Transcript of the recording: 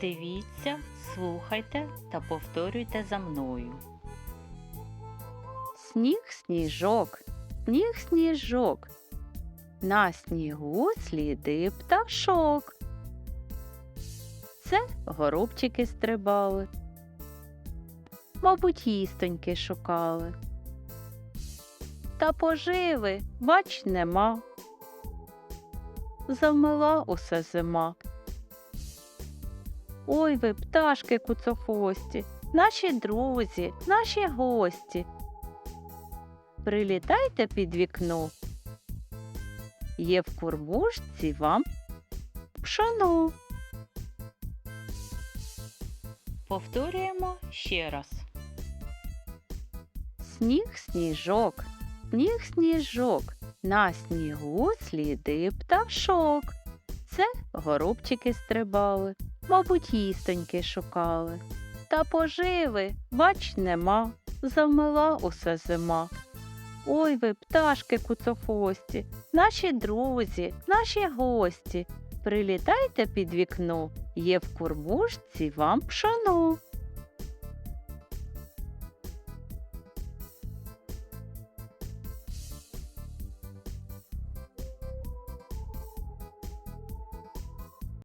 Дивіться, слухайте та повторюйте за мною. Сніг сніжок, сніг сніжок. На снігу сліди пташок. Це горобчики стрибали. Мабуть, їстоньки шукали. Та поживи, бач, нема. Замила усе зима. Ой ви, пташки куцохвості, наші друзі, наші гості. Прилітайте під вікно. Є в курбушці вам пшоно. Повторюємо ще раз. Сніг сніжок, сніг сніжок, на снігу сліди пташок. Це горобчики стрибали, мабуть, їстоньки шукали. Та поживи, бач, нема, замила усе зима. Ой ви, пташки куцохвості, наші друзі, наші гості. Прилітайте під вікно, є в кормушці вам пшоно.